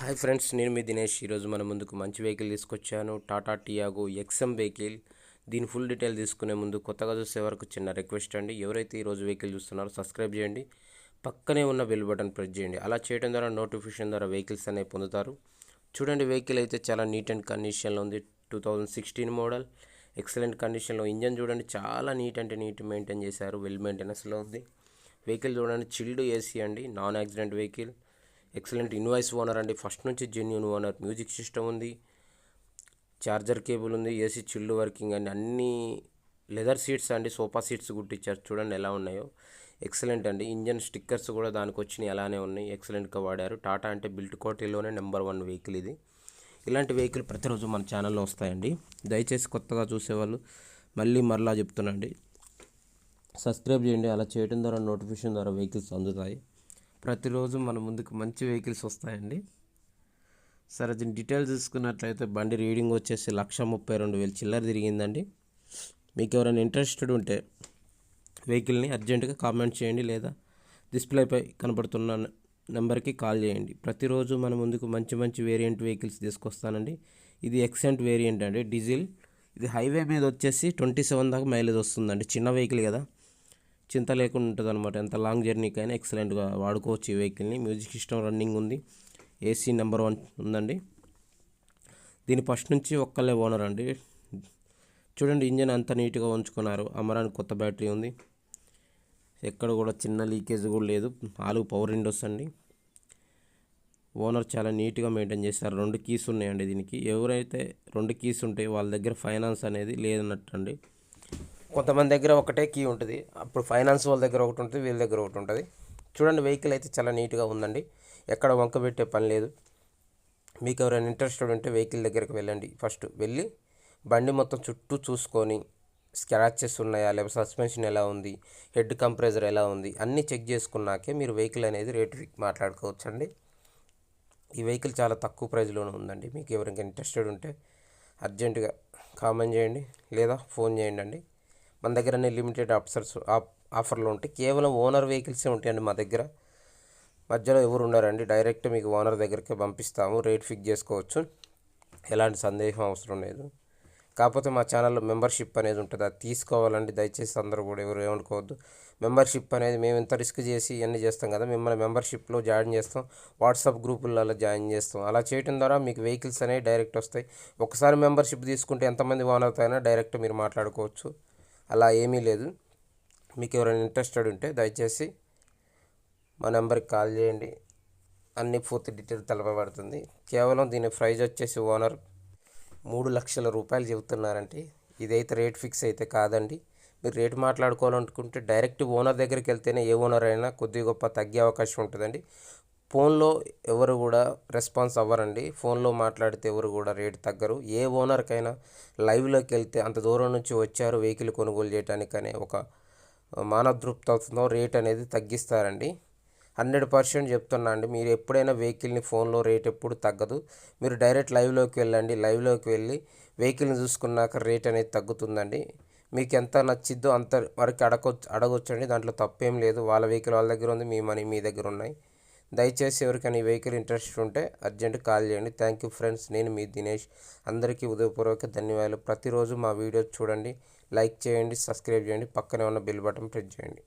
Hi friends నేను మీ దినేష్. ఈరోజు మన ముందుకు మంచి వెహికల్ తీసుకొచ్చాను. Tata Tiago X M vehicle. దీని ఫుల్ డీటెయిల్ తీసుకునే ముందు కొత్తగా చూసే వరకు చిన్న రిక్వెస్ట్ అండి. ఎవరైతే ఈరోజు వెహికల్ చూస్తున్నారో సబ్స్క్రైబ్ చేయండి. పక్కనే ఉన్న బెల్ బటన్ ప్రెస్ చేయండి. అలా చేయడం ద్వారా నోటిఫికేషన్ ద్వారా వెహికల్స్ అనేవి పొందుతారు. చూడండి వెహికల్ అయితే చాలా నీట్ అండ్ కండిషన్లో ఉంది. Two thousand sixteen model excellent కండిషన్లో ఇంజన్ చూడండి చాలా నీట్ అంటే నీట్ మెయింటైన్ చేశారు. వెల్ మెయింటెనెన్స్లో ఉంది. వెహికల్ చూడండి చిల్డ్ ఏసీ అండి. Non accident vehicle excellent invoice owner అండి. ఫస్ట్ నుంచి జెన్యున్ ఓనర్. మ్యూజిక్ సిస్టమ్ ఉంది. చార్జర్ కేబుల్ ఉంది. ఏసీ చిల్డ్ వర్కింగ్ అండి. అన్ని లెదర్ సీట్స్ అండి. సోఫా సీట్స్ కుట్టించారు చూడండి ఎలా ఉన్నాయో. ఎక్సలెంట్ అండి. ఇంజన్ స్టిక్కర్స్ కూడా దానికి వచ్చినాయి. అలానే ఉన్నాయి. ఎక్సలెంట్గా వాడారు. టాటా అంటే బిల్ట్ కోటిలోనే నెంబర్ వన్ వెహికల్ ఇది. ఇలాంటి వెహికల్ ప్రతిరోజు మన ఛానల్లో వస్తాయండి. దయచేసి కొత్తగా చూసేవాళ్ళు మళ్ళీ మరలా చెప్తున్నాండి. సబ్స్క్రైబ్ చేయండి. అలా చేయడం ద్వారా నోటిఫికేషన్ ద్వారా వెహికల్స్ అందుతాయి. ప్రతిరోజు మన ముందుకు మంచి వెహికల్స్ వస్తాయండి. సరే దీని డీటెయిల్స్ చూసుకున్నట్లయితే బండి రీడింగ్ వచ్చేసి లక్ష ముప్పై రెండు వేలు చిల్లర తిరిగిందండి. మీకు ఎవరైనా ఇంట్రెస్టెడ్ ఉంటే వెహికల్ని అర్జెంటుగా కామెంట్ చేయండి లేదా డిస్ప్లేపై కనబడుతున్న నెంబర్కి కాల్ చేయండి. ప్రతిరోజు మన ముందుకు మంచి మంచి వేరియంట్ వెహికల్స్ తీసుకొస్తానండి. ఇది ఎక్సెంట్ వేరియంట్ అండి డీజిల్. ఇది హైవే మీద వచ్చేసి ట్వంటీ సెవెన్ దాకా మైలేజ్ వస్తుందండి. చిన్న వెహికల్ కదా. చింత లేకుండా ఉంటుంది అనమాట ఎంత లాంగ్ జర్నీకైనా ఎక్సలెంట్గా వాడుకోవచ్చు ఈ వెహికల్ని. మ్యూజిక్ సిస్టమ్ రన్నింగ్ ఉంది. ఏసీ నెంబర్ వన్ ఉందండి. దీని ఫస్ట్ నుంచి ఒక్కలే ఓనర్ అండి. చూడండి ఇంజన్ అంత నీట్గా ఉంచుకున్నారు. అమరానికి కొత్త బ్యాటరీ ఉంది. ఎక్కడ కూడా చిన్న లీకేజ్ కూడా లేదు. నాలుగు పవర్ విండోస్ అండి. ఓనర్ చాలా నీట్గా మెయింటైన్ చేస్తారు. రెండు కీస్ ఉన్నాయండి దీనికి. ఎవరైతే రెండు కీస్ ఉంటాయి వాళ్ళ దగ్గర ఫైనాన్స్ అనేది లేదన్నట్టు అండి. కొంతమంది దగ్గర ఒకటే కీ ఉంటుంది. అప్పుడు ఫైనాన్స్ వాళ్ళ దగ్గర ఒకటి ఉంటుంది వీళ్ళ దగ్గర ఒకటి ఉంటుంది. చూడండి వెహికల్ అయితే చాలా నీట్గా ఉందండి. ఎక్కడ వంక పెట్టే పని లేదు. మీకు ఎవరైనా ఇంట్రెస్టెడ్ ఉంటే వెహికల్ దగ్గరికి వెళ్ళండి. ఫస్ట్ వెళ్ళి బండి మొత్తం చుట్టూ చూసుకొని స్క్రాచెస్ ఉన్నాయా లేకపోతే సస్పెన్షన్ ఎలా ఉంది హెడ్ కంప్రెజర్ ఎలా ఉంది అన్నీ చెక్ చేసుకున్నాకే మీరు వెహికల్ అనేది రేట్ మాట్లాడుకోవచ్చు అండి ఈ వెహికల్ చాలా తక్కువ ప్రైజ్లోనే ఉందండి. మీకు ఎవరికైనా ఇంట్రెస్టెడ్ ఉంటే అర్జెంటుగా కామెంట్ చేయండి లేదా ఫోన్ చేయండి అండి మన దగ్గర అన్ని లిమిటెడ్ ఆఫర్స్ ఆఫర్లు ఉంటాయి. కేవలం ఓనర్ వెహికల్సే ఉంటాయండి మా దగ్గర. మధ్యలో ఎవరు ఉన్నారండి డైరెక్ట్ మీకు ఓనర్ దగ్గరికి పంపిస్తాము. రేట్ ఫిక్స్ చేసుకోవచ్చు. ఎలాంటి సందేహం అవసరం లేదు. కాకపోతే మా ఛానల్లో మెంబర్షిప్ అనేది ఉంటుంది. అది తీసుకోవాలండి. దయచేసి అందరూ కూడా ఎవరు ఏమనుకోవద్దు. మెంబర్షిప్ అనేది మేము ఇంత రిస్క్ చేసి ఇవన్నీ చేస్తాం కదా మిమ్మల్ని మెంబర్షిప్లో జాయిన్ చేస్తాం. వాట్సాప్ గ్రూపులలో జాయిన్ చేస్తాం. అలా చేయడం ద్వారా మీకు వెహికల్స్ అనేవి డైరెక్ట్ వస్తాయి. ఒకసారి మెంబర్షిప్ తీసుకుంటే ఎంతమంది ఓనర్తో అయినా డైరెక్ట్ మీరు మాట్లాడుకోవచ్చు. అలా ఏమీ లేదు. మీకు ఎవరైనా ఇంట్రెస్టెడ్ ఉంటే దయచేసి మా నెంబర్కి కాల్ చేయండి. అన్ని పూర్తి డీటెయిల్ తెలపబడుతుంది. కేవలం దీని ప్రైజ్ వచ్చేసి ఓనర్ మూడు లక్షల రూపాయలు చెబుతున్నారంటే ఇదైతే రేట్ ఫిక్స్ అయితే కాదండి. మీరు రేట్ మాట్లాడుకోవాలనుకుంటే డైరెక్ట్ ఓనర్ దగ్గరికి వెళ్తేనే ఏ ఓనర్ అయినా కొద్ది గొప్ప తగ్గే అవకాశం ఉంటుందండి. ఫోన్లో ఎవరు కూడా రెస్పాన్స్ అవ్వరండి. ఫోన్లో మాట్లాడితే ఎవరు కూడా రేట్ తగ్గరు. ఏ ఓనర్కైనా లైవ్లోకి వెళ్తే అంత దూరం నుంచి వచ్చారు వెహికల్ కొనుగోలు చేయడానికనే ఒక మానదృప్తంతో రేట్ అనేది తగ్గిస్తారండి. హండ్రెడ్ పర్సెంట్ చెప్తున్నా అండి. మీరు ఎప్పుడైనా వెహికల్ని ఫోన్లో రేట్ ఎప్పుడు తగ్గదు. మీరు డైరెక్ట్ లైవ్లోకి వెళ్ళండి. లైవ్లోకి వెళ్ళి వెహికల్ని చూసుకున్నాక రేట్ అనేది తగ్గుతుందండి. మీకు ఎంత నచ్చిద్దో అంత వరకు అడగొచ్చు అడగొచ్చండి. దాంట్లో తప్పేం లేదు. వాళ్ళ వెహికల్ వాళ్ళ దగ్గర ఉంది మీ మనీ మీ దగ్గర ఉన్నాయి. దయచేసి ఎవరికైనా ఈ వెహికల్ ఇంట్రెస్ట్ ఉంటే అర్జెంట్ కాల్ చేయండి. Thank you friends. నేను మీ దినేష్. అందరికీ ఉదయపూర్వక ధన్యవాదాలు. ప్రతిరోజు మా వీడియో చూడండి. లైక్ చేయండి సబ్స్క్రైబ్ చేయండి. పక్కనే ఉన్న బెల్ బటన్ ప్రెస్ చేయండి.